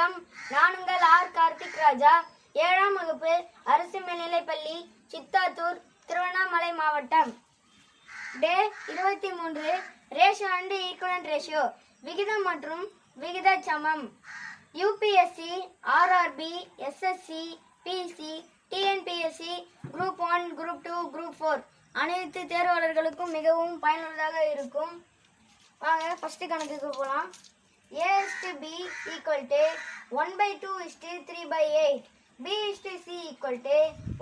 வணக்கம். நான் உங்கள் ஆர் கார்த்திக் ராஜா. ஏழாம் வகுப்பு அரசு மேல்நிலைப்பள்ளி சித்தாத்தூர் திருவண்ணாமலை மாவட்டம். டே இருபத்தி மூன்று. Ratio and equivalent ratio. விகிதம் மற்றும் விகித சமம் UPSC RRB SSC PC TNPSC group one group two group four. அனைத்து தேர்வாளர்களுக்கும் மிகவும் பயனுள்ளதாக இருக்கும். வாங்க ஃபஸ்ட்டு கணக்குக்கு போகலாம் A is to B equal to one by two is to three by eight B is to C equal to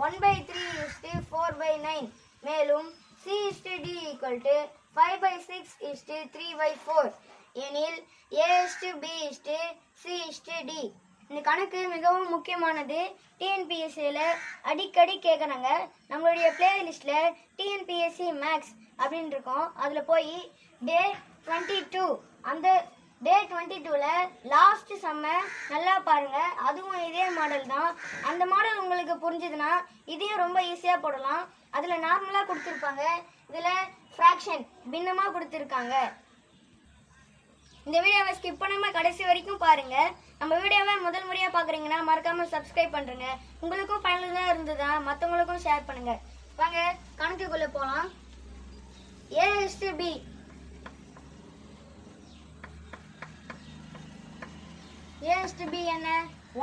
one by three is to four by nine மேலும் C is to D equal to five by six is to three by four எனில் A is to B is to C is to D இந்த கணக்கு மிகவும் முக்கியமானது. டிஎன்பிஎஸ்சியில் அடிக்கடி கேட்குறாங்க நம்மளுடைய பிளேலிஸ்ட்டில் டிஎன்பிஎஸ்சி மேக்ஸ் அப்படின்னு இருக்கும் அதில் போய் டே டுவெண்ட்டி டூ அந்த டே டுவெண்ட்டி டூவில் லாஸ்ட் செம்ம நல்லா பாருங்கள் அதுவும் இதே மாடல் தான். அந்த மாடல் உங்களுக்கு புரிஞ்சுதுன்னா இதையும் ரொம்ப ஈஸியாக போடலாம். அதில் நார்மலாக கொடுத்துருப்பாங்க. இதில் ஃப்ராக்ஷன் பின்னமாக கொடுத்துருக்காங்க. இந்த வீடியோவை ஸ்கிப் பண்ணாமல் கடைசி வரைக்கும் பாருங்கள் நம்ம வீடியோவை முதல் முறையாக பார்க்குறீங்கன்னா மறக்காமல் சப்ஸ்கிரைப் பண்ணுறங்க உங்களுக்கும் பயனுள்ளதாக இருந்ததா மற்றவங்களுக்கும் ஷேர் பண்ணுங்கள் வாங்க கணக்குக்குள்ளே போகலாம் A B A is to B என்ன?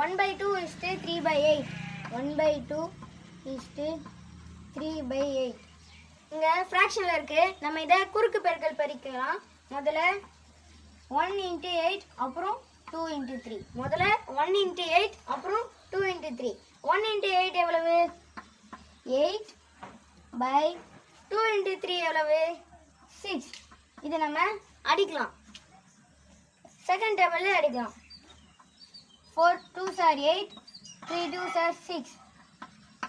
One by two is to three by eight one by two is to three by eight இங்கே ஃப்ராக்ஷனில் இருக்குது நம்ம இதை குறுக்கு பெருக்கல் பறிக்கலாம் முதல்ல ஒன் இன்ட்டு எயிட் அப்புறம் டூ இன்ட்டு த்ரீ முதல்ல ஒன் இன்ட்டு எயிட் அப்புறம் two into three one into eight எவ்வளவு? Eight by two into three எவ்வளவு? சிக்ஸ் இது நம்ம அடிக்கலாம். செகண்ட் டேபிளில் அடிக்கலாம். Four twos are eight three twos are six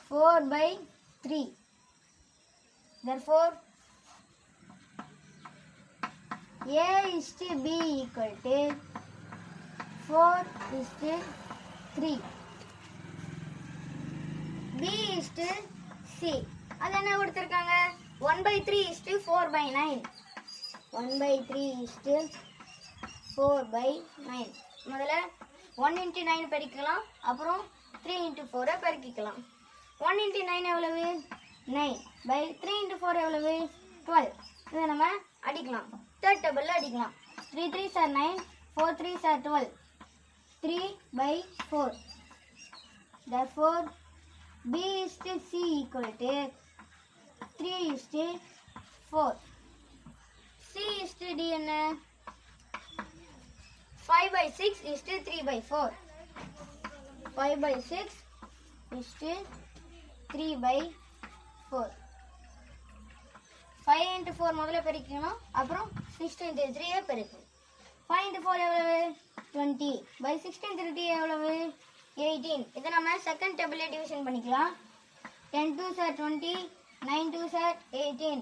four by three therefore A is to B equal to 4 is to 3. B is to C. அது என்ன கொடுத்துருக்காங்க? One by three is to four by nine one by three is to four by nine முதல்ல one into nine பெருக்கலாம் அப்புறம் three into ஃபோரை பெருக்கிக்கலாம். One into nine எவ்வளவு? Nine by three into four எவ்வளவு? டுவெல் இதை நம்ம அடிக்கலாம். தேர்ட் டேபிளில் அடிக்கலாம். Three threes are nine four threes are twelve three by four therefore b is to c equal to 3 is to 4 c is to d என்ன? 5 by 6 is to 3 by 4 5 by 6 is to 3 by 4 5 into 4 முதல்ல பெருக்கணும். அப்புறம் 6 into 3 பெருக்கணும். 5 into 4 எவ்வளவு? 20 by 16 into 3 எவ்வளவு? 18 இதை நம்ம second டேபிள்ல டிவிஷன் பண்ணிக்கலாம். 10 2 are 20 9 2 are 18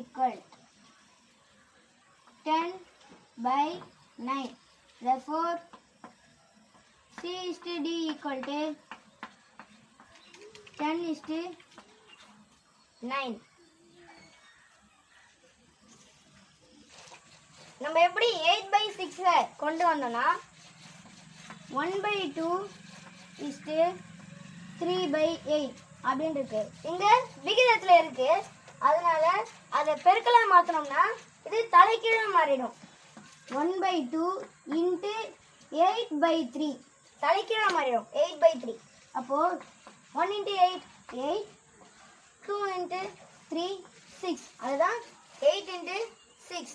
equal. 10 by 9 therefore c is to d equal to 10 is to 9 நம்ம எப்படி எயிட் பை சிக்ஸை கொண்டு வந்தோம்னா one by two is to three by eight அப்படின்னு இருக்கு இங்க விகிதத்தில் இருக்கு. அதனால அதை பெருக்கலா மாற்றினோம்னா இது தலைக்கீழே மாறிடும். One by two into eight by three. தலைகீழ மாறிடும். Eight by three. அப்போது one into eight eight. Two into three six. அதுதான் eight into six.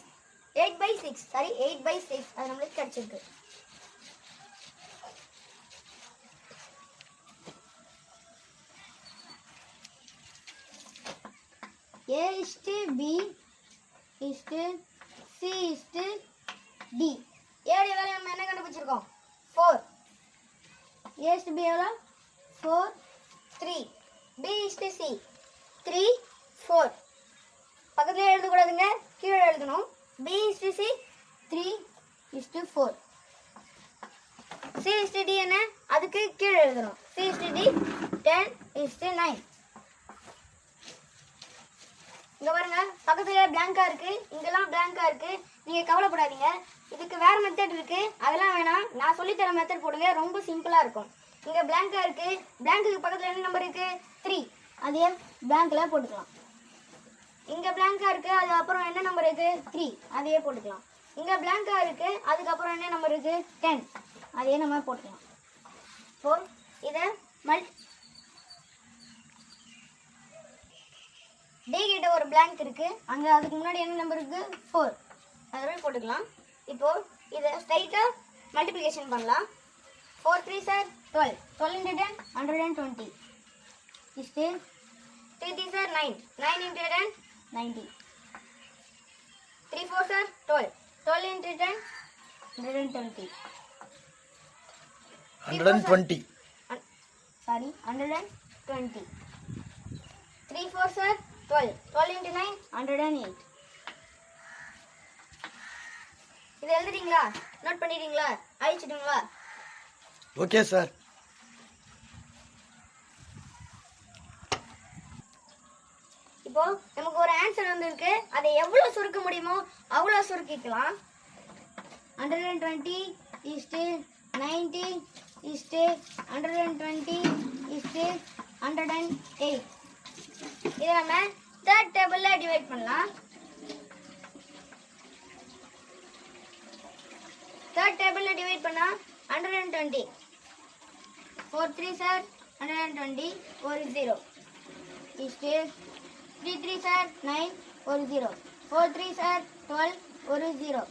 Eight by six. Sorry eight by six. அது நம்மளுக்கு கிடைச்சிருக்கு. A is to B is to C is to D. ஏடி வேலை நம்ம என்ன கண்டுபிடிச்சிருக்கோம்? Four A B எவ்வளோ? Four three B is C three four பக்கத்துலேயே எழுதக்கூடாதுங்க. கீழே எழுதணும். B is C three is to four C is D என்ன? அதுக்கு கீழே எழுதணும். C is D ten is to nine இங்க பாருங்க. பக்கத்துல பிளாங்கா இருக்கு. இங்கெல்லாம் பிளாங்கா இருக்கு. நீங்க கவலைப்படாதீங்க. இதுக்கு வேற மெத்தட் இருக்கு. அதெல்லாம் வேணாம் நான் சொல்லி தர மெத்தட் போடுங்க. ரொம்ப சிம்பிளா இருக்கும். இங்க பிளாங்கா இருக்கு. பிளாங்குக்கு பக்கத்துல என்ன நம்பர் இருக்கு? த்ரீ அதே பிளாங்க்ல போட்டுக்கலாம். இங்க பிளாங்கா இருக்கு. அது அப்புறம் என்ன நம்பர் இருக்கு? த்ரீ அதையே போட்டுக்கலாம். இங்க பிளாங்கா இருக்கு. அதுக்கப்புறம் என்ன நம்பர் இருக்கு? டென் அதே நம்ம போட்டுக்கலாம். ஃபோர் இதை மல் டி கிட்ட ஒரு பிளாங்க் இருக்கு. அங்க அதுக்கு முன்னாடி என்ன நம்பர் இருக்கு? ஃபோர் அதெல்லாம் போட்டுக்கலாம். இப்போ இதை ஸ்ட்ரைட்டா மல்டிப்ளிகேஷன் பண்ணலாம். Four threes are twelve twelve into ten hundred and twenty is to three threes are nine nine into ten ninety three fours are twelve twelve into ten hundred and twenty hundred and twenty sorry hundred and twenty three fours are twelve twelve into nine hundred and eight இது எழுதுறீங்களா note பண்ணிடுறீங்களா அழிச்சிடுங்களா okay sir இப்போ நமக்கு ஒரு answer வந்திருக்கு. அதை எவ்வளோ சுருக்க முடியுமோ அவ்வளோ சுருக்கிக்கலாம். Hundred and twenty is to ninety is to hundred and twenty is to hundred and eight இதை நம்ம தேர்ட் டேபிளில் டிவைட் பண்ணலாம். தேர்ட் டேபிளில் டிவைட் பண்ணால் hundred and twenty four threes are hundred and twenty ஒரு zero is to three threes are nine ஒரு zero four threes are twelve ஒரு zero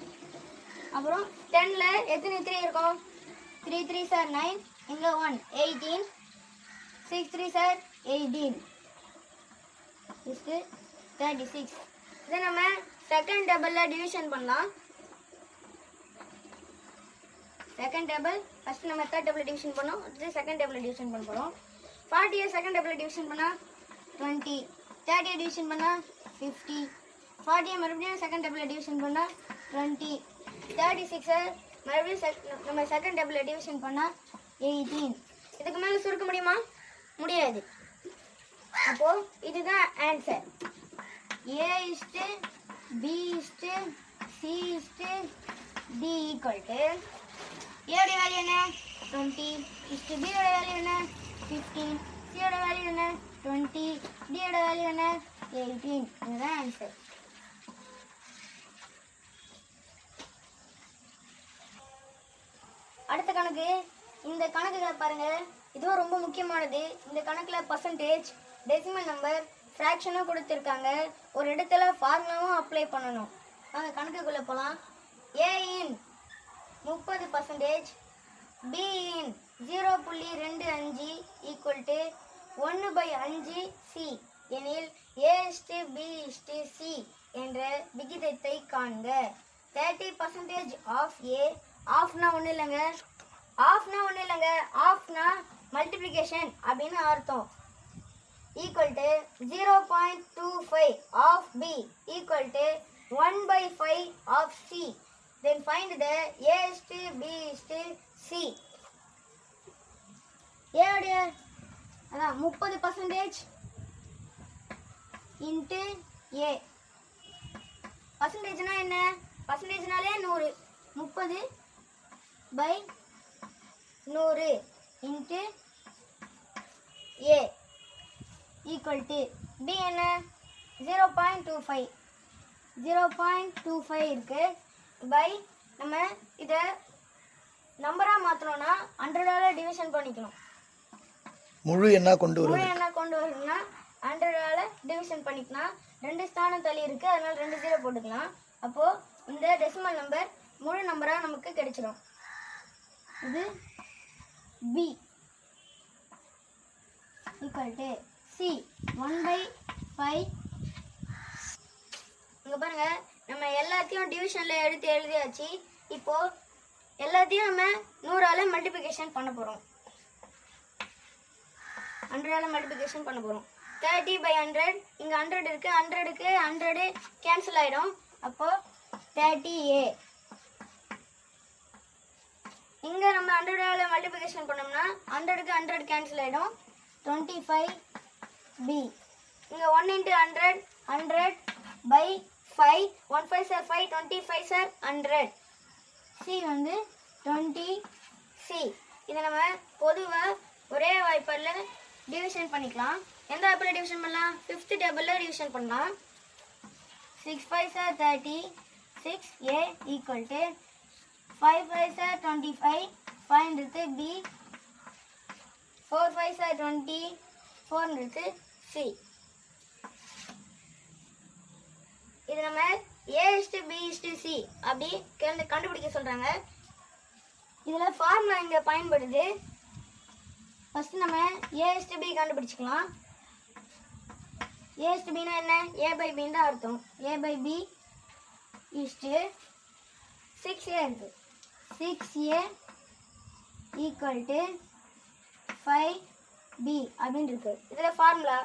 அப்புறம் டெனில் எத்தனை த்ரீ இருக்கும்? த்ரீ த்ரீ சார் நைன் இங்கே one eighteen six threes are eighteen is to thirty six இதை நம்ம செகண்ட் டேபிளில் டிவிஷன் பண்ணலாம். செகண்ட் டேபிள் ஃபர்ஸ்ட் நம்ம தேர்ட் டேபிள் டிவிஷன் பண்ணோம். அடுத்து செகண்ட் டேபிள் டிவிஷன் பண்ண போகிறோம் ஃபார்ட்டியை செகண்ட் டேபிள் டிவிஷன் பண்ணால் டுவெண்ட்டி தேர்ட்டியை டிவிஷன் பண்ணால் ஃபிஃப்டி ஃபார்ட்டியை மறுபடியும் செகண்ட் டேபிள் டிவிஷன் பண்ணால் டுவெண்ட்டி தேர்ட்டி சிக்ஸை மறுபடியும் செக் நம்ம செகண்ட் டேபிள் டிவிஷன் பண்ணால் எயிட்டீன் இதுக்கு மேலே சுருக்க முடியுமா? முடியாது. அப்போது இதுதான் answer A is to B is to C is to D equal to ஏயோட value என்ன? டுவெண்ட்டி இஸ்ட் பியோட வேல்யூ என்ன? ஃபிஃப்டீன் சியோட வேல்யூ என்ன? டுவெண்ட்டி டியோட வேல்யூ என்ன? எயிட்டீன் இதுதான் ஆன்சர் அடுத்த கணக்கு இந்த கணக்குகளை பாருங்கள் இதுவும் ரொம்ப முக்கியமானது. இந்த கணக்கில் பர்சன்டேஜ் டெசிமல் நம்பர் ஃப்ராக்ஷனும் கொடுத்துருக்காங்க. ஒரு இடத்துல ஃபார்முலாவும் அப்ளை பண்ணணும். நாங்கள் கணக்குக்குள்ளே போகலாம் ஏஇன் முப்பது பர்சன்டேஜ் பிஇன் ஜீரோ புள்ளி ரெண்டு அஞ்சு ஈக்குவல் டு ஒன்று பை அஞ்சு சி எனில் A is to B is to C என்ற விகிதத்தை காண்க. தேர்ட்டி பர்சன்டேஜ் ஆஃப் ஏ ஆஃப்னா ஒன்றும் இல்லைங்க. ஆஃப்னா ஒன்றும் இல்லைங்க. ஆஃப்னா மல்டிப்ளிகேஷன் அப்படின்னு அர்த்தம். Equal to zero point two five of B equal to one by five of C Then find the A is to B is to C. A உடைய அதான் முப்பது பர்சன்டேஜ் இன்ட்டு ஏ பர்சன்டேஜ்னா என்ன? பர்சன்டேஜ்னாலே நூறு. முப்பது பை நூறு into A equal to B என்ன? Zero point two five zero point two five இருக்குது by நம்ம இதை நம்பராக மாற்றணும்னா ஹண்ட்ரடால் டிவிஷன் பண்ணிக்கணும். முழு எண்ணா கொண்டு முழு வருவது என்ன கொண்டு வரணும்னா ஹண்ட்ரடால் டிவிஷன் பண்ணிக்கலாம் ரெண்டு ஸ்தானம் தள்ளி இருக்குது அதனால ரெண்டு ஜீரோ போட்டுக்கலாம். அப்போது இந்த டெசிமல் நம்பர் முழு நம்பராக நமக்கு கிடைச்சிடும் இது B equal to C one by five இங்கே பாருங்க நம்ம எல்லாத்தையும் டிவிஷனில் எடுத்து எழுதியாச்சு. இப்போ எல்லாத்தையும் நம்ம நூறால் மல்டிப்ளிகேஷன் பண்ண போகிறோம் ஹண்ட்ரடால மல்டிப்ளிகேஷன் பண்ண போகிறோம் தேர்ட்டி பை ஹண்ட்ரட் இங்கே ஹண்ட்ரட் இருக்குது ஹண்ட்ரடுக்கு ஹண்ட்ரடு கேன்சல் ஆகிடும் அப்போது தேர்ட்டி ஏ இங்கே நம்ம ஹண்ட்ரடால் மல்டிப்ளிகேஷன் பண்ணோம்னா ஹண்ட்ரடுக்கு ஹண்ட்ரட் கேன்சல் ஆகிடும் டுவெண்ட்டி ஃபைவ் பி இங்கே one into hundred hundred by five one fives are five twenty fives are hundred C வந்து டுவெண்ட்டி சி இதை நம்ம பொதுவாக ஒரே வாய்ப்பாடில் டிவிஷன் பண்ணிக்கலாம். எந்த வாய்ப்பில் டிவிஷன் பண்ணலாம்? ஃபிஃப்த் டேபிளில் டிவிஷன் பண்ணலாம். Six five sir thirty six A equal to five five sir twenty five ஃபைவ்ன்றது B four five sir twenty ஃபோர்ன்றது சி இது நம்ம A is to B is to C அப்படி கேள்வி கண்டுபிடிக்க சொல்கிறாங்க இதில் ஃபார்முலா இங்கே பயன்படுது. ஃபஸ்ட்டு நம்ம ஏ இஸ்டு பி கண்டுபிடிச்சிக்கலாம். ஏ இஸ்டு பின்னா என்ன? ஏ பை பின்னு தான் அர்த்தம். A by B is to six A இருக்குது six A equal to five B அப்படின்னு இருக்குது இதில் formula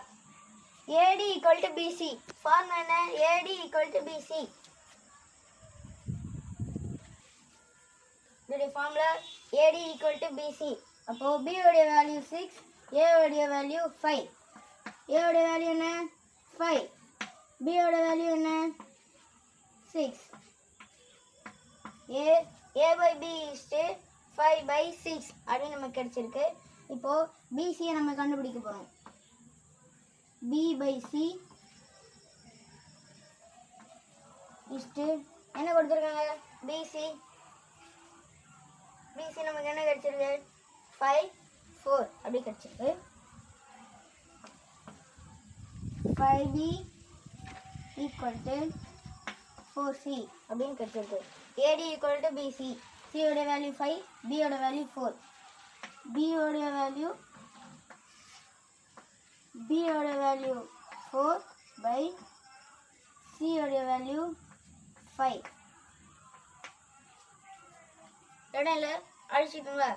AD equal to BC form என்ன? ஏடி ஈக்குவல் டு பிசி இதோடைய formula AD equal to BC அப்போது பியோடைய வேல்யூ சிக்ஸ் ஏவோடைய வேல்யூ ஃபைவ் ஏவுடைய வேல்யூ என்ன? ஃபைவ் பியோட வேல்யூ என்ன? Six A A by B is to five by six அப்படின்னு நமக்கு கிடச்சிருக்கு. இப்போது பிசியை நம்ம கண்டுபிடிக்க போகிறோம் பி பை சி இஸ்டு என்ன கொடுத்துருக்காங்க? பிசி பிசி நமக்கு என்ன கிடச்சிருக்கு? ஃபைவ் ஃபோர் அப்படி கிடச்சிருக்கு. Five B equal to four C அப்படின்னு கிடச்சிருக்கு. ஏடி ஈக்குவல் டு பிசி சியோட வேல்யூ ஃபைவ் பியோட வேல்யூ ஃபோர் பியோட வேல்யூ பியோட வேல்யூ ஃபோர் பை சியோட வேல்யூ ஃபைவ் இடையில அழிச்சிட்டுங்களா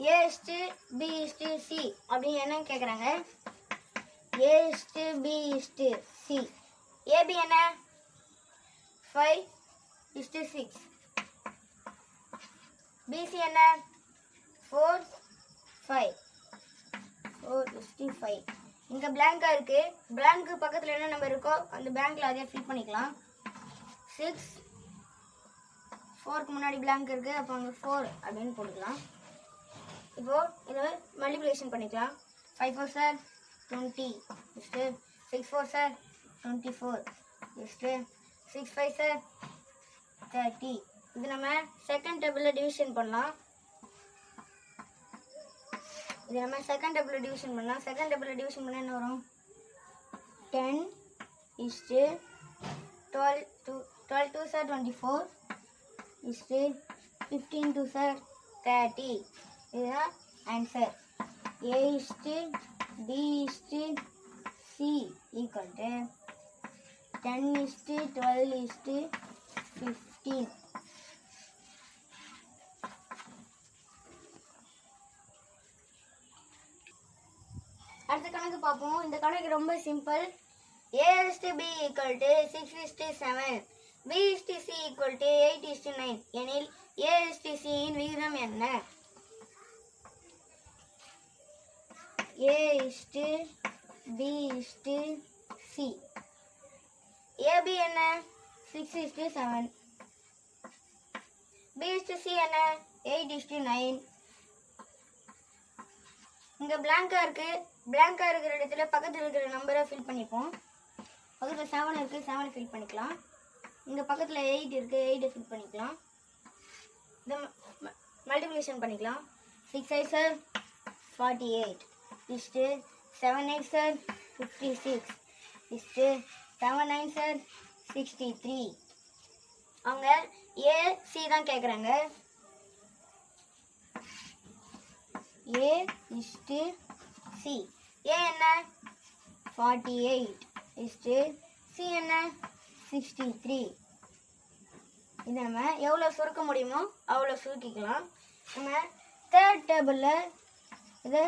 A is to B is to C அப்படின்னு என்ன கேட்குறாங்க A is to B is to C AB என்ன? Five is to six BC என்ன four five four is to five இங்கே பிளாங்காக இருக்குது பிளாங்க்கு பக்கத்தில் என்ன நம்பர் இருக்கோ அந்த பேங்க்கில் அதே ஃபில் பண்ணிக்கலாம். சிக்ஸ் ஃபோருக்கு முன்னாடி பிளாங்க் இருக்குது அப்போ அங்கே ஃபோர் அப்படின்னு போட்டுக்கலாம். இப்போது இதை மல்டிப்ளிகேஷன் பண்ணிக்கலாம். Five four are twenty next six four are twenty four is to six five are thirty இது நம்ம செகண்ட் டேபிளில் டிவிஷன் பண்ணலாம். இது நம்ம செகண்ட் டேபிளில் டிவிஷன் பண்ணலாம். செகண்ட் டேபிளில் டிவிஷன் பண்ணால் என்ன வரும்? Ten is to twelve two twelve two are twenty four is to fifteen two are thirty இதுதான் answer A is to B is to C equal to ten is to twelve is to fifteen பார்ப்போம் ரொம்ப simple A is to B equal to six is to seven B is to C equal to eight is to nine எனில் A is to சியின் விகிதம் என்ன A is to B is to C AB என்ன six is to seven B is to C என்ன eight is to nine இங்கே பிளாங்காக இருக்குது பிளாங்காக இருக்கிற இடத்துல பக்கத்தில் இருக்கிற நம்பரை ஃபில் பண்ணிப்போம். பக்கத்தில் செவன் இருக்குது செவனை ஃபில் பண்ணிக்கலாம். இங்கே பக்கத்தில் எயிட் இருக்குது எயிட்டை ஃபில் பண்ணிக்கலாம். இதை மல்டிப்ளிகேஷன் பண்ணிக்கலாம் six eight are forty eight is to seven eight are fifty six is to seven nine are sixty three அவங்க ஏ சி தான் கேட்குறாங்க ஏ இஸ்டு சி ஏ என்ன? Forty eight is to C என்ன? Sixty three இதை நம்ம எவ்வளோ சுருக்க முடியுமோ அவ்வளோ சுருக்கிக்கலாம். நம்ம தேர்ட் டேபிளில் இதை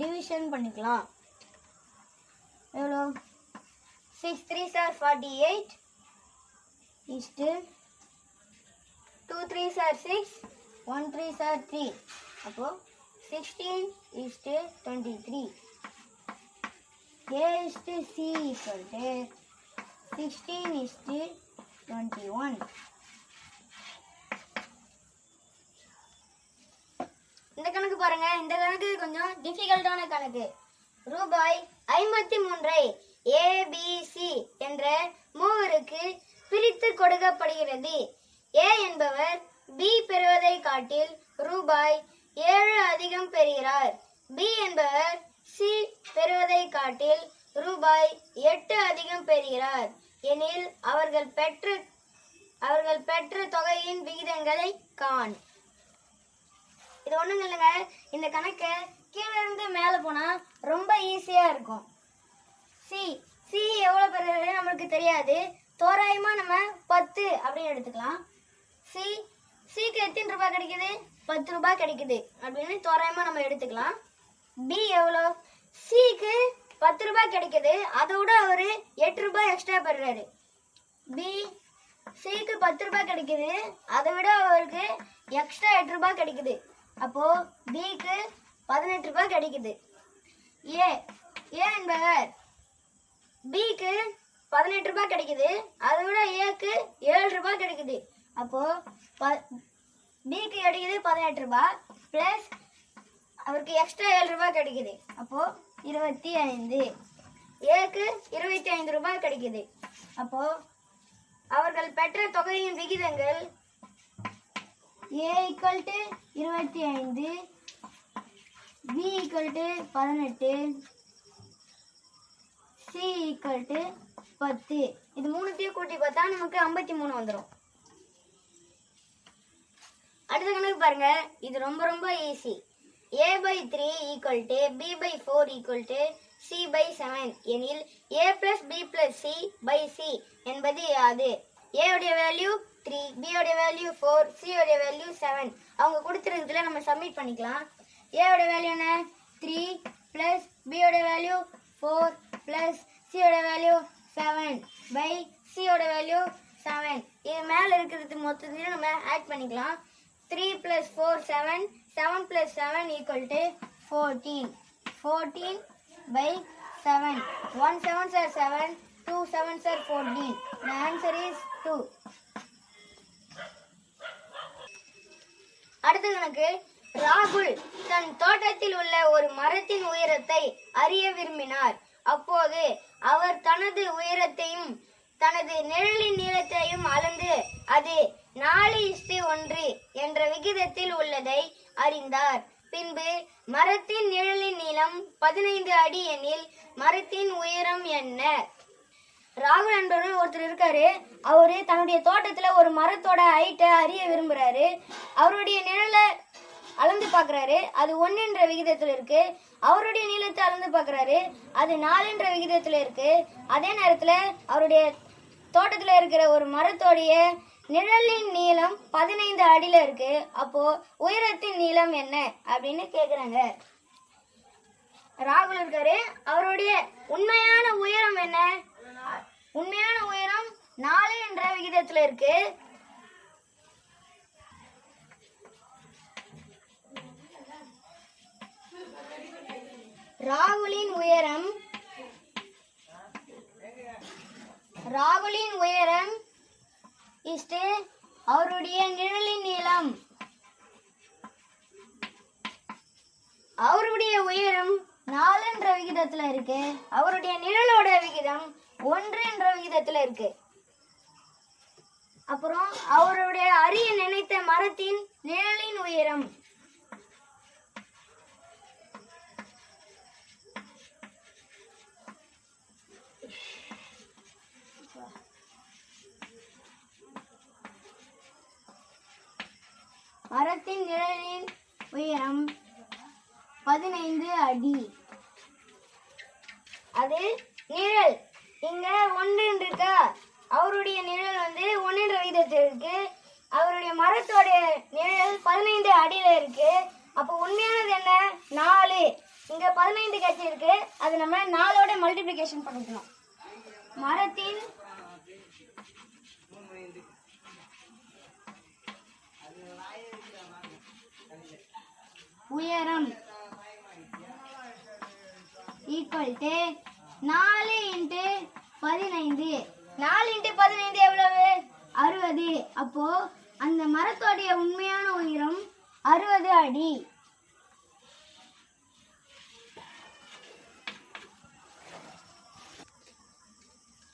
டிவிஷன் பண்ணிக்கலாம். எவ்வளோ six three are forty eight is to two three are six one three are three அப்போது sixteen to twenty three is to C equal to sixteen is to twenty one இந்த கணக்கு பாருங்க. இந்த கணக்கு கொஞ்சம் டிஃபிகல்ட்டான கணக்கு. ரூபாய் ஐம்பத்தி மூன்றை ஏபிசி என்ற மூவருக்கு பிரித்து கொடுக்கப்படுகிறது. ஏ என்பவர் பி பெறுவதை காட்டில் ரூபாய் ஏழு அதிகம் பெறுகிறார். பி என்பவர் சி பெறுவதை காட்டில் ரூபாய் எட்டு அதிகம் பெறுகிறார். எனில் அவர்கள் பெற்று அவர்கள் பெற்ற தொகையின் விகிதங்களை காண். இது ஒண்ணுங்க இல்லைங்க. இந்த கணக்கை கீழே இருந்து மேலே போனா ரொம்ப ஈஸியா இருக்கும். சி சி எவ்வளவு பெறுகிறது நம்மளுக்கு தெரியாது. தோராயமா நம்ம பத்து அப்படின்னு எடுத்துக்கலாம். சி சிக்கு எத்தனை ரூபாய் கிடைக்குது? பத்து ரூபாய் கிடைக்குது. அப்படின்னு தோராயமா நம்ம எடுத்துக்கலாம். பி எவ்வளோ? சிக்கு பத்து ரூபாய் கிடைக்குது. அதோட அவரு எட்டு ரூபாய் எக்ஸ்ட்ரா பெறுறாரு. பி சிக்கு பத்து ரூபாய் கிடைக்குது. அதை விட அவருக்கு எக்ஸ்ட்ரா எட்டு ரூபாய் கிடைக்குது. அப்போ பிக்கு பதினெட்டு ரூபாய் கிடைக்குது. ஏ ஏ என்பவர் பிக்கு பதினெட்டு ரூபாய் கிடைக்குது. அதை விட ஏக்கு ஏழு ரூபாய் கிடைக்குது. அப்போ பிக்கு கிடைக்குது பதினெட்டு ரூபாய் ப்ளஸ் அவருக்கு எக்ஸ்ட்ரா ஏழு ரூபாய் கிடைக்குது. அப்போது இருபத்தி ஐந்து. ஏக்கு இருபத்தி ஐந்து ரூபாய் கிடைக்குது. அப்போது அவர்கள் பெற்ற தொகையின் விகிதங்கள் ஏ ஈக்குவல் டு இருபத்தி ஐந்து பி ஈக்குவல் டு பதினெட்டு சி ஈக்குவல் டு பத்து. இது மூணுத்தையும் கூட்டி பார்த்தா நமக்கு ஐம்பத்தி மூணு வந்துடும் அடுத்த கணக்கு பாருங்க. இது ரொம்ப ரொம்ப easy A by three equal to B by four equal to C by seven எனில் A plus B plus C by C என்பது யாது? ஏ உடைய வேல்யூ த்ரீ பி உடைய வேல்யூ ஃபோர் சி உடைய வேல்யூ செவன் அவங்க கொடுத்துருக்கிறதுல நம்ம சப்மிட் பண்ணிக்கலாம். ஏ உடைய வேல்யூ என்ன? த்ரீ பிளஸ் பி உடைய வேல்யூ ஃபோர் பிளஸ் சி உடைய வேல்யூ செவன் பை சி உடைய வேல்யூ செவன் இது மேலே இருக்கிறது மொத்தத்தையும் நம்ம ஆட் பண்ணிக்கலாம். Three plus four seven seven plus seven equal to fourteen fourteen by seven one seven are seven two seven are fourteen the answer is two அடுத்த கணக்கு ராகுல் தன் தோட்டத்தில் உள்ள ஒரு மரத்தின் உயரத்தை அறிய விரும்பினார். அப்போது அவர் தனது உயரத்தையும் தனது நிழலின் நீளத்தையும் அளந்து அது நாலு இஸ்டி ஒன்று என்ற விகிதத்தில் உள்ளதை அறிந்தார். பின்பு மரத்தின் நிழலின் நீளம் பதினைந்து அடி எனில் மரத்தின் உயரம் என்ன? ராகுல் என்பவர் ஒருத்தர் இருக்காரு. அவரு தன்னுடைய தோட்டத்துல ஒரு மரத்தோட ஹைட்டை அறிய விரும்புறாரு. அவருடைய நிழலை அளந்து பாக்குறாரு. அது ஒன்றுன்ற விகிதத்தில் இருக்கு. அவருடைய நீளத்தை அளந்து பாக்குறாரு. அது நாலுன்ற விகிதத்தில் இருக்கு. அதே நேரத்துல அவருடைய தோட்டத்துல இருக்கிற ஒரு மரத்தோடைய நிழலின் நீளம் பதினைந்து அடியில இருக்கு. அப்போ உயரத்தின் நீளம் என்ன? அப்படின்னு கேக்குறாங்க. ராகுல் இருக்காரு. அவருடைய உண்மையான உயரம் என்ன? உண்மையான உயரம் நாலு என்ற விகிதத்துல இருக்கு. ராகுலின் உயரம் ராகுலின் உயரம் இஸ்டு அவருடைய நிழலின் நீளம். அவருடைய உயரம் நாலு என்ற விகிதத்துல இருக்கு. அவருடைய நிழலோட விகிதம் ஒன்று என்ற விகிதத்துல இருக்கு. அப்புறம் அவருடைய அரிய நினைத்த மரத்தின் நிழலின் உயரம். மரத்தின் நிழலின் உயரம் பதினைந்து அடி. அது நிழல். இங்க ஒன்று இருக்கா அவருடைய நிழல் வந்து ஒன்றுன்ற விகிதத்தில் இருக்கு. அவருடைய மரத்தோடைய நிழல் பதினைந்து அடியில இருக்கு. அப்போ உண்மையானது என்ன? நாலு. இங்க பதினைந்து கட்சி இருக்கு. அது நம்ம நாலோட மல்டிப்ளிகேஷன் பண்ணிக்கணும் மரத்தின் உயரம் ஈக்குவல் டு நாலு இன்ட்டு பதினைந்து. நாலு இன்ட்டு பதினைந்து எவ்வளவு? அறுபது. அப்போ அந்த மரத்தோடைய உண்மையான உயரம் அறுபது அடி.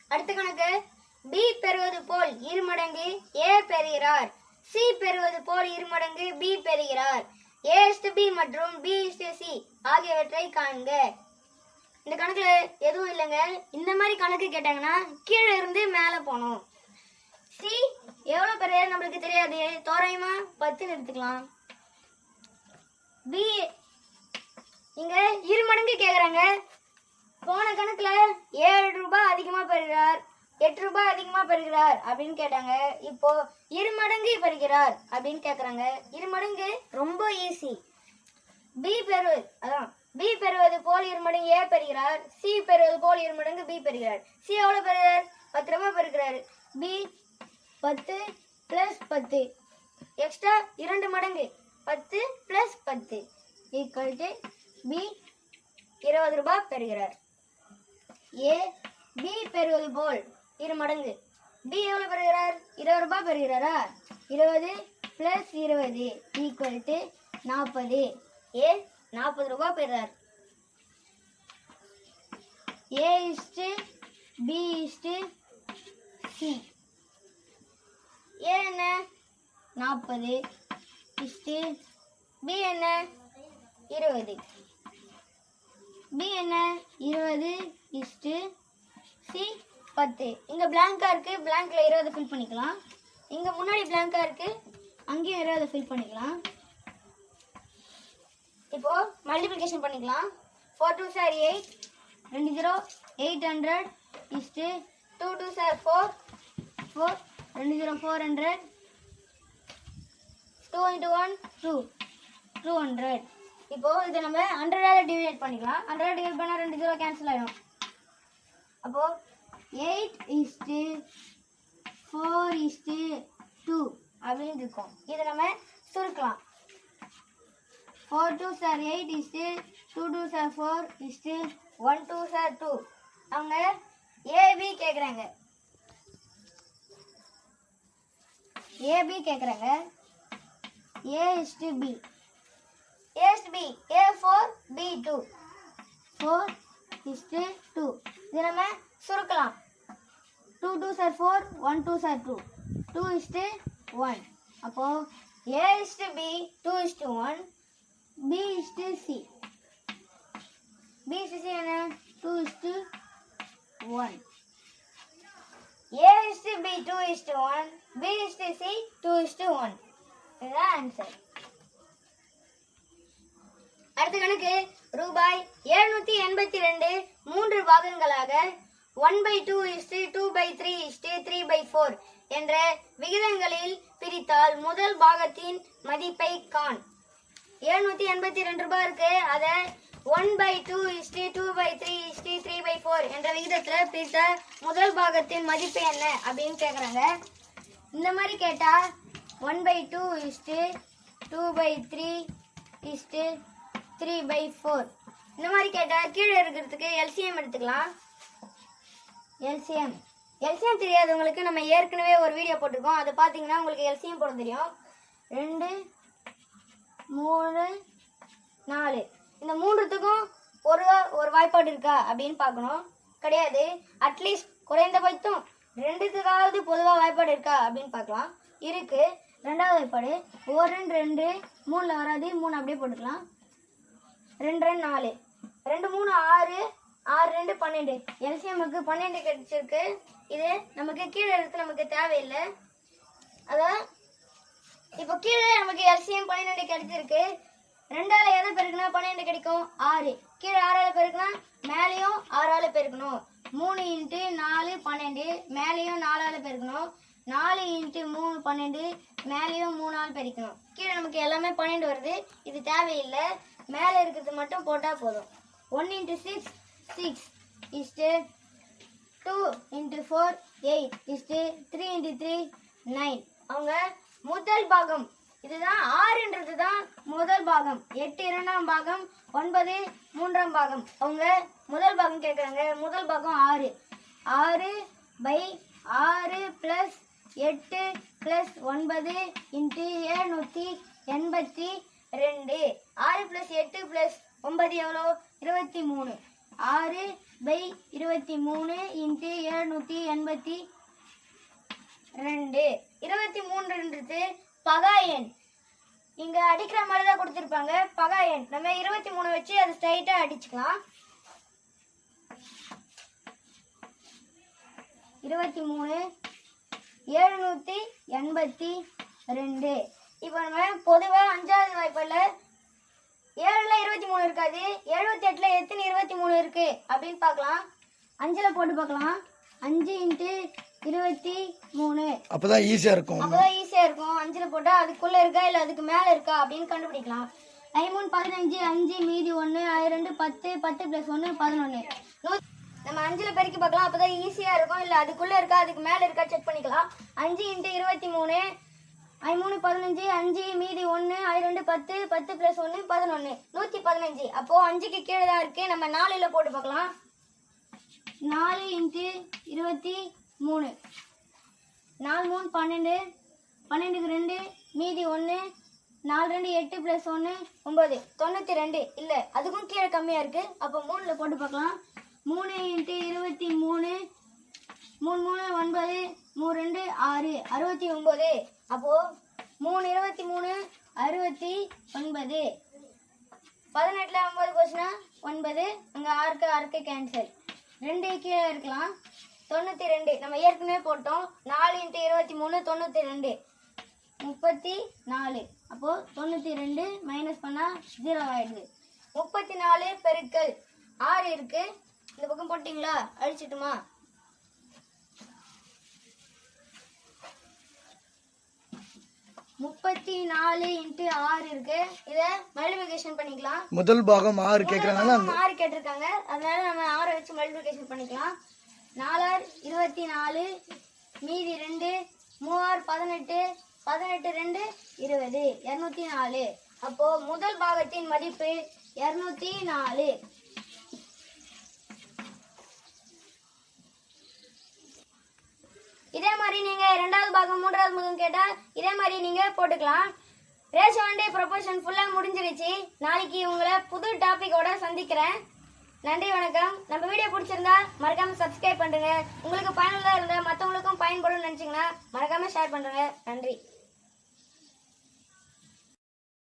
அடுத்த கணக்கு. பி பெறுவது போல் இருமடங்கு ஏ பெறுகிறார். சி பெறுவது போல் இருமடங்கு பி பெறுகிறார். ஏ பி மற்றும் பி சி ஆகியவற்றை காண்க. இந்த கணக்கில் எதுவும் இல்லைங்க. இந்த மாதிரி கணக்கு கேட்டாங்கன்னா கீழே இருந்து மேலே போகணும். சி எவ்வளோ பெரிய நம்மளுக்கு தெரியாது. தோராயமா பத்துன்னு எடுத்துக்கலாம். பி இங்கே இரு மடங்கு கேட்குறாங்க போன கணக்கில் ஏழு ரூபாய் அதிகமாக பெறுகிறார். எட்டு ரூபாய் அதிகமா பெறுகிறார் அப்படின்னு கேட்டாங்க. இப்போ இரு மடங்கு பெறுகிறார் அப்படின்னு கேக்குறாங்க. இரு மடங்கு ரொம்ப ஈஸி பி பெறுவது அதான். பி பெறுவது போல் இரு மடங்கு ஏ பெறுகிறார். சி பெறுவது போல் இரு மடங்கு பி பெறுகிறார். சி எவ்வளவு பெறுகிறார்? பத்து ரூபாய் பெறுகிறார். பி பத்து பிளஸ் பத்து. எக்ஸ்ட்ரா இரண்டு மடங்கு. பத்து பிளஸ் பத்து. ஈக்குவல் டு பி இருபது ரூபாய் பெறுகிறார். ஏ பி பெறுவது போல். இரு மடங்கு. பி எவ்வளவு பெறுகிறார்? இருபது ரூபாய் பெறுகிறாரா? இருபது ப்ளஸ் இருபது ஈக்குவல் டு நாற்பது ஏ நாற்பது ரூபாய் பெறுறார் A is to B is to C A என்ன? நாற்பது இஸ்டு பி என்ன? இருபது. பி என்ன? இருபது. இஸ்டு சி பத்து. இங்கே பிளாங்காக இருக்குது பிளாங்க்ல இருபது ஃபில் பண்ணிக்கலாம். இங்கே முன்னாடி பிளாங்காக இருக்குது அங்கேயும் இருபது ஃபில் பண்ணிக்கலாம். இப்போது மல்டிப்ளிகேஷன் பண்ணிக்கலாம். ஃபோர் டூ சார் எயிட் ரெண்டு zero eight hundred is to two two are four four ரெண்டு zero four hundred two into one two two hundred இப்போது இதை நம்ம ஹண்ட்ரடால் டிவைட் பண்ணிக்கலாம். ஹண்ட்ரட் டிவைட் பண்ணால் ரெண்டு ஜீரோ கேன்சல் ஆகிடும் அப்போது eight is to four is to two அப்படின்னு இருக்கும். இதை நம்ம சுருக்கலாம். Four two are eight is to two two are four is to one two are two அவங்க ஏபி கேட்குறாங்க ஏபி கேட்குறாங்க A is to B A B A four B two four is to two இது நம்ம சுருக்கலாம். Two two are four one two are two two is to one அப்போது A is to B two is to one B is to C B is to C என்ன two is to one A is to B two is to one B is to C two is to one இதுதான் answer அடுத்த கணக்கு ரூபாய் எழுநூத்தி எண்பத்தி ரெண்டு மூன்று பாகங்களாக one by two is to two by three is to three by four என்ற விகிதங்களில் பிரித்தால் முதல் பாகத்தின் மதிப்பை காண். எழுநூத்தி எண்பத்தி ரெண்டு ரூபாய் இருக்கு அதை one by two is to two by three is to three by four என்ற விகிதத்தில் பிரித்த முதல் பாகத்தின் மதிப்பு என்ன அப்படின்னு கேட்குறாங்க இந்த மாதிரி கேட்டால் one by two is to two by three is to three by four இந்த மாதிரி கேட்டால் கீழே இருக்கிறதுக்கு எல்சிஎம் எடுத்துக்கலாம். எல்சிஎம். எல்சிஎம் தெரியாதவங்களுக்கு நம்ம ஏற்கனவே ஒரு வீடியோ போட்டிருக்கோம். அதை பார்த்தீங்கன்னா உங்களுக்கு எல்சிஎம் போட தெரியும். ரெண்டு மூணு நாலு. இந்த மூன்றுத்துக்கும் ஒரு ஒரு வாய்ப்பாடு இருக்கா அப்படின்னு பார்க்கணும். கிடையாது. அட்லீஸ்ட் குறைந்தபட்சம் ரெண்டுத்துக்காவது பொதுவாக வாய்ப்பாடு இருக்கா அப்படின்னு பார்க்கலாம். இருக்கு. ரெண்டாவது வாய்ப்பாடு. ஒரு ரெண்டு ரெண்டு மூணில் வராது. மூணு அப்படியே போட்டுக்கலாம். ரெண்டு ரெண்டு நாலு. ரெண்டு மூணு ஆறு ஆறு ரெண்டு பன்னெண்டு. எல்சிஎம்முக்கு பன்னெண்டு கிடைச்சிருக்கு. இது நமக்கு கீழே இருக்கு நமக்கு தேவையில்லை. அதான் இப்போ கீழே நமக்கு எல்சிஎம் பன்னெண்டு கிடைச்சிருக்கு. ரெண்டால எதை பெருக்குனா பன்னெண்டு கிடைக்கும்? ஆறு. கீழே ஆறால பெருக்குனா மேலேயும் ஆறால பெருக்கணும். மூணு இன்ட்டு நாலு பன்னெண்டு. மேலேயும் நாலால பெருக்கணும். நாலு இன்ட்டு மூணு பன்னெண்டு. மேலேயும் மூணால் பெருக்கணும். கீழே நமக்கு எல்லாமே பன்னெண்டு வருது. இது தேவையில்லை. மேலே இருக்கிறது மட்டும் போட்டால் போதும். One into six six is to two into four eight is to three into three nine அவங்க முதல் பாகம். இதுதான் ஆறுன்றது தான் முதல் பாகம். எட்டு இரண்டாம் பாகம் ஒன்பது மூன்றாம் பாகம். அவங்க முதல் பாகம் கேட்குறாங்க முதல் பாகம் ஆறு. ஆறு பை ஆறு ப்ளஸ் எட்டு ப்ளஸ் ஒன்பது இன்ட்டு ஏழ்நூற்றி எண்பத்தி ரெண்டு. ஆறு ப்ளஸ் எட்டு ப்ளஸ் ஒன்பது எவ்வளோ இருபத்தி மூணு. ஆறு பை இருபத்தி மூணு இன்ட்டு எழுநூற்றி எண்பத்தி ரெண்டு. இருபத்தி மூன்றுன்றது பகா எண். இங்க அடிக்கிற மாதிரி தான் கொடுத்துருப்பாங்க. பகா எண். நம்ம இருபத்தி மூணு வச்சு அதை ஸ்ட்ரைட்டா அடிச்சுக்கலாம். இருபத்தி மூணு எழுநூத்தி எண்பத்தி ரெண்டு. இப்போ நம்ம பொதுவாக அஞ்சாவது வாய்ப்பில் ஏழுல இருபத்தி மூணு இருக்காது. எழுபத்தி எட்டுல எத்தனை இருபத்தி மூணு இருக்கு? அப்படின்னு பார்க்கலாம். அஞ்சுல போட்டு பார்க்கலாம். அஞ்சு இன்ட்டு இருபத்தி மூணு. அப்பதான் ஈஸியா இருக்கும். அப்பதான் ஈஸியா இருக்கும். அஞ்சுல போட்டா அதுக்குள்ள இருக்கா இல்ல அதுக்கு மேல இருக்கா அப்படின்னு கண்டுபிடிக்கலாம். ஐமூணு பதினஞ்சு அஞ்சு மீதி ஒன்று ரெண்டு பத்து பத்து பிளஸ் ஒன்று பதினொன்று நம்ம அஞ்சுல பெருக்கி பார்க்கலாம். அப்பதான் ஈஸியா இருக்கும். இல்ல அதுக்குள்ள இருக்கா அதுக்கு மேல இருக்கா செக் பண்ணிக்கலாம். அஞ்சு இன்ட்டு இருபத்தி மூணு. ஐமூணு பதினஞ்சு அஞ்சு மீதி ஒன்று ஐ ரெண்டு பத்து பத்து ப்ளஸ் ஒன்று பதினொன்று நூற்றி பதினஞ்சு. அப்போது அஞ்சுக்கு கீழே தான் இருக்குது நம்ம நாலில் போட்டு பார்க்கலாம். நாலு இன்ட்டு இருபத்தி மூணு. நாலு மூணு பன்னெண்டு. பன்னெண்டுக்கு ரெண்டு மீதி ஒன்று நாலு ரெண்டு எட்டு ப்ளஸ் ஒன்று ஒம்பது தொண்ணூற்றி ரெண்டு. இல்லை அதுக்கும் கீழே கம்மியாக இருக்குது அப்போ மூணில் போட்டு பார்க்கலாம். மூணு இன்ட்டு இருபத்தி மூணு. மூணு மூணு ஒன்பது. மூணு ரெண்டு ஆறு. அறுபத்தி ஒம்பது அப்போது மூணு இருபத்தி மூணு அறுபத்தி ஒன்பது. பதினெட்டில் ஒம்பது கொஸ்டினா ஒன்பது. அங்கே ஆறுக்கு ஆறுக்கு கேன்சல் ரெண்டு கீழே இருக்கலாம். தொண்ணூற்றி ரெண்டு. நம்ம ஏற்கனவே போட்டோம். நாலு இன்ட்டு இருபத்தி மூணு தொண்ணூற்றி ரெண்டு. முப்பத்தி நாலு. அப்போது தொண்ணூற்றி ரெண்டு மைனஸ் பண்ணால் ஜீரோ ஆகிடுது முப்பத்தி நாலு பெருக்கல். ஆறு இருக்குது இந்த பக்கம் போட்டிங்களா? அழிச்சிட்டுமா முப்பத்தி நாலு இன்ட்டு ஆறு இருக்கு. இதை மல்டிபிகேஷன் பண்ணிக்கலாம். முதல் பாகம் ஆறு ஆறு கேட்டிருக்காங்க. அதனால நம்ம ஆறை வச்சு மல்டிபிகேஷன் பண்ணிக்கலாம். நாலார் இருபத்தி நாலு மீதி ரெண்டு மூவார் பதினெட்டு பதினெட்டு ரெண்டு இருபது இரநூத்தி நாலு. அப்போ முதல் பாகத்தின் மதிப்பு இரநூத்தி நாலு. இதே மாதிரி நீங்கள் ரெண்டாவது பாகம் மூன்றாவது பாகம் கேட்டால் இதே மாதிரி நீங்கள் போட்டுக்கலாம். ரேஷ் ஒன் டே ப்ரொபோஷன் ஃபுல்லாக முடிஞ்சிருச்சு. நாளைக்கு உங்களை புது டாப்பிக்கோட சந்திக்கிறேன். நன்றி வணக்கம். நம்ம வீடியோ பிடிச்சிருந்தா மறக்காம சப்ஸ்கிரைப் பண்ணுங்க. உங்களுக்கு பயனுள்ளதாக இருந்தால் மற்றவங்களுக்கும் பயன்படும் நினச்சிங்கன்னா மறக்காம ஷேர் பண்ணுங்க. நன்றி.